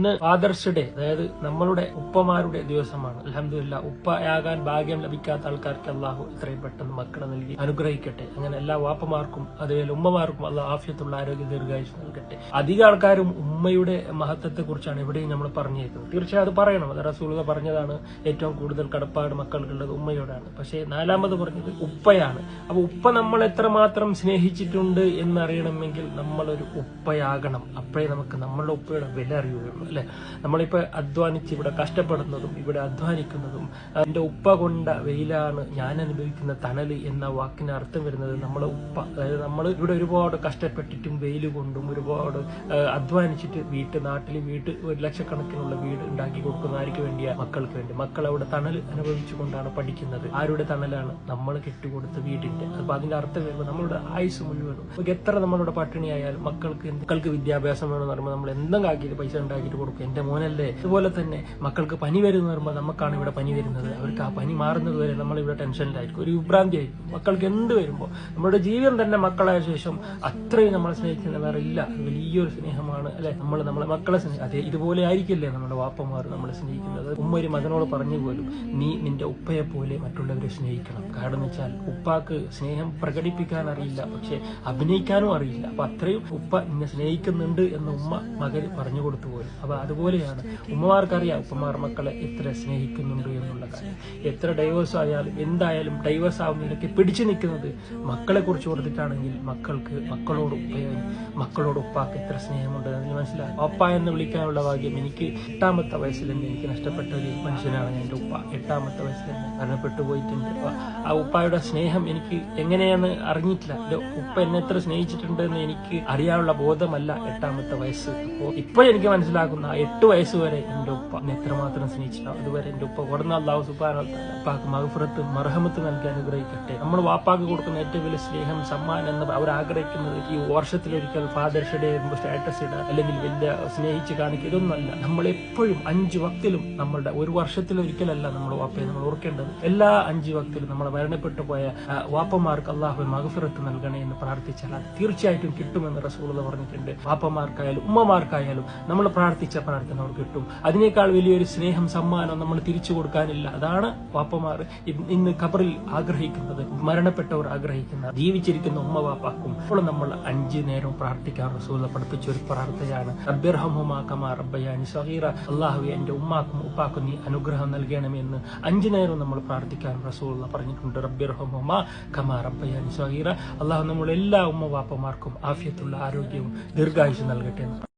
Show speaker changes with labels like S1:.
S1: ഇന്ന് fathers day അതായത് നമ്മളുടെ ഉപ്പമാരുടെ ദിവസമാണ്. അലഹമില്ല ഉപ്പയാകാൻ ഭാഗ്യം ലഭിക്കാത്ത ആൾക്കാർക്ക് അള്ളാഹു ഇത്രയും പെട്ടെന്ന് മക്കളെ നൽകി അനുഗ്രഹിക്കട്ടെ. അങ്ങനെ എല്ലാ വാപ്പമാർക്കും അതുപോലെ ഉമ്മമാർക്കും അള്ളാഹ് ആഫ്യത്തുള്ള ആരോഗ്യ ദീർഘായുസ് നൽകട്ടെ. അധിക ആൾക്കാരും ഉമ്മയുടെ മഹത്വത്തെ കുറിച്ചാണ് ഇവിടെയും നമ്മൾ പറഞ്ഞേക്കുന്നത് തീർച്ചയായും അത് പറയണം. അത് റസൂലത പറഞ്ഞതാണ് ഏറ്റവും കൂടുതൽ കടപ്പാട് മക്കൾക്കുള്ളത് ഉമ്മയോടാണ്. പക്ഷേ നാലാമത് പറഞ്ഞത് ഉപ്പയാണ്. അപ്പൊ ഉപ്പ നമ്മൾ എത്രമാത്രം സ്നേഹിച്ചിട്ടുണ്ട് എന്നറിയണമെങ്കിൽ നമ്മളൊരു ഉപ്പയാകണം. അപ്പോഴേ നമുക്ക് നമ്മളുടെ ഉപ്പയുടെ വില അറിയുകയുള്ളൂ. അല്ലെ? നമ്മളിപ്പോ അധ്വാനിച്ച് ഇവിടെ കഷ്ടപ്പെടുന്നതും ഇവിടെ അധ്വാനിക്കുന്നതും എന്റെ ഉപ്പ കൊണ്ട വെയിലാണ് ഞാൻ അനുഭവിക്കുന്ന തണൽ എന്ന വാക്കിന് അർത്ഥം വരുന്നത് നമ്മളെ ഉപ്പ. അതായത് നമ്മൾ ഇവിടെ ഒരുപാട് കഷ്ടപ്പെട്ടിട്ടും വെയിൽ കൊണ്ടും ഒരുപാട് അധ്വാനിച്ചിട്ട് വീട്ട് നാട്ടിൽ വീട്ട് ഒരു ലക്ഷക്കണക്കിനുള്ള വീട് ഉണ്ടാക്കി കൊടുക്കുന്ന ആർക്ക് വേണ്ടിയാ? മക്കൾക്ക് വേണ്ടി. മക്കൾ അവിടെ തണൽ അനുഭവിച്ചുകൊണ്ടാണ് പഠിക്കുന്നത്. ആരുടെ തണലാണ്? നമ്മൾ കെട്ടിക്കൊടുത്ത വീടിന്റെ. അപ്പൊ അതിന്റെ അർത്ഥം വരുമ്പോൾ നമ്മളുടെ ആയുസ് മുഴുവനും. എത്ര നമ്മളുടെ പട്ടിണിയായാലും മക്കൾക്ക് മക്കൾക്ക് വിദ്യാഭ്യാസം വേണമെന്ന് പറയുമ്പോൾ നമ്മൾ എന്തെങ്കിലും ആക്കിയിട്ട് പൈസ ഉണ്ടാക്കിയിട്ട് കൊടുക്കും. എന്റെ മോനല്ലേ അതുപോലെ തന്നെ മക്കൾക്ക് പനി വരുന്ന പറയുമ്പോൾ നമുക്കാണ് ഇവിടെ പനി വരുന്നത്. അവർക്ക് ആ പനി മാറുന്നത് വരെ നമ്മൾ ഇവിടെ ടെൻഷനിലായിരിക്കും. ഒരു വിഭ്രാന്തി ആയിരിക്കും മക്കൾക്ക് എന്ത് വരുമ്പോൾ നമ്മുടെ ജീവിതം തന്നെ മക്കളായ ശേഷം അത്രയും നമ്മളെ സ്നേഹിക്കുന്ന വേറെ ഇല്ല. വലിയൊരു സ്നേഹമാണ് അല്ലെ? നമ്മൾ നമ്മളെ മക്കളെ സ്നേഹം അതെ ഇതുപോലെ ആയിരിക്കില്ലേ നമ്മുടെ വാപ്പമാർ നമ്മളെ സ്നേഹിക്കുന്നത്? ഉമ്മ ഒരു മകനോട് പറഞ്ഞു പോലും നീ നിന്റെ ഉപ്പയെ പോലെ മറ്റുള്ളവരെ സ്നേഹിക്കണം. കാരണം വെച്ചാൽ ഉപ്പാക്ക് സ്നേഹം പ്രകടിപ്പിക്കാൻ അറിയില്ല പക്ഷെ അഭിനയിക്കാനും അറിയില്ല. അപ്പൊ അത്രയും ഉപ്പ നിന്നെ സ്നേഹിക്കുന്നുണ്ട് എന്ന് ഉമ്മ മകൻ പറഞ്ഞു കൊടുത്തു പോലും. അപ്പൊ അതുപോലെയാണ് ഉമ്മമാർക്കറിയാം ഉപ്പമാർ മക്കളെ എത്ര സ്നേഹിക്കുന്നുണ്ട് എന്നുള്ള കാര്യം. എത്ര ഡൈവേഴ്സ് ആയാലും എന്തായാലും ഡൈവേഴ്സ് ആവുന്നതിനൊക്കെ പിടിച്ചു നിൽക്കുന്നത് മക്കളെ കുറിച്ച് കൊടുത്തിട്ടാണെങ്കിൽ മക്കൾക്ക് മക്കളോട് ഉപ്പയും മക്കളോട് ഉപ്പാക്ക് എത്ര സ്നേഹമുണ്ട് എന്ന് മനസ്സിലായി ഒപ്പ എന്ന് വിളിക്കാനുള്ള ഭാഗ്യം എനിക്ക് എട്ടാമത്തെ വയസ്സിൽ തന്നെ എനിക്ക് നഷ്ടപ്പെട്ട ഒരു മനുഷ്യനാണ് എന്റെ ഉപ്പ. എട്ടാമത്തെ വയസ്സിൽ തന്നെ മരണപ്പെട്ടു പോയിട്ടുണ്ട്. ആ ഉപ്പായുടെ സ്നേഹം എനിക്ക് എങ്ങനെയാണ് അറിഞ്ഞിട്ടില്ല. എന്റെ ഉപ്പ എന്നെ എത്ര സ്നേഹിച്ചിട്ടുണ്ട് എന്ന് എനിക്ക് അറിയാനുള്ള ബോധമല്ല എട്ടാമത്തെ വയസ്സ്. അപ്പോൾ ഇപ്പോൾ എനിക്ക് മനസ്സിലാക്കുന്ന എട്ട് വയസ്സ് വരെ എന്റെ ഉപ്പ എത്രമാത്രം സ്നേഹിച്ചിട്ടോ അതുവരെ എന്റെ ഉപ്പ കൊടുന്ന അള്ളാഹു സുബാനപ്പാക്ക് മഹഫുറത്ത് മർഹമത്ത് നൽകാൻ അനുഗ്രഹിക്കട്ടെ. നമ്മൾ വാപ്പാക്ക് കൊടുക്കുന്ന ഏറ്റവും വലിയ സ്നേഹം സമ്മാനം എന്ന് അവർ ആഗ്രഹിക്കുന്നത് ഈ വർഷത്തിലൊരിക്കൽ ഫാദർസ് ഡേ വരുമ്പോൾ സ്റ്റാറ്റസ് ഇടുക അല്ലെങ്കിൽ വലിയ സ്നേഹിച്ച് കാണിക്കുക ഇതൊന്നുമല്ല നമ്മൾ എപ്പോഴും അഞ്ച് വക്തിലും നമ്മളുടെ ഒരു വർഷത്തിലൊരിക്കലല്ല നമ്മൾ വാപ്പയെ നമ്മൾ ഓർക്കേണ്ടത്. എല്ലാ അഞ്ച് വക്തിലും നമ്മൾ മരണപ്പെട്ടു പോയ വാപ്പമാർക്ക് അള്ളാഹു മഹഫിറത്ത് നൽകണേ എന്ന് പ്രാർത്ഥിച്ചാൽ അത് തീർച്ചയായിട്ടും കിട്ടുമെന്ന് റസൂൾ പറഞ്ഞിട്ടുണ്ട്. വാപ്പമാർക്കായാലും ഉമ്മമാർക്കായാലും നമ്മൾ പ്രാർത്ഥിച്ച പ്രാർത്ഥന അവർക്ക് കിട്ടും. അതിനേക്കാൾ വലിയൊരു സ്നേഹം സമ്മാനം നമ്മൾ തിരിച്ചു കൊടുക്കാനില്ല. അതാണ് വാപ്പമാർ ഇന്ന് ഖബറിൽ ആഗ്രഹിക്കുന്നത്. മരണപ്പെട്ടവർ ആഗ്രഹിക്കുന്ന ജീവിച്ചിരിക്കുന്ന ഉമ്മ വാപ്പാക്കും. അപ്പോൾ നമ്മൾ അഞ്ച് നേരം പ്രാർത്ഥിക്കാൻ റസൂല പഠിപ്പിച്ച ഒരു പ്രാർത്ഥനയാണ്. റബ്ബിയർഹമുമാകമാ റബ്ബയാനി അള്ളാഹു എന്റെ ഉമ്മാക്കും ഉപ്പാക്കും നീ അനുഗ്രഹം നൽകണമെന്ന് അഞ്ചു നേരം നമ്മൾ പ്രാർത്ഥിക്കാൻ റസൂല പറഞ്ഞിട്ടുണ്ട്. റബ്ബിർഹമുമാ കമാ റബ്ബയാനി സഹീറ അള്ളാഹു നമ്മൾ എല്ലാ ഉമ്മ വാപ്പമാർക്കും ആഫിയത്തുള്ള ആരോഗ്യവും ദീർഘായുസ് നൽകട്ടെ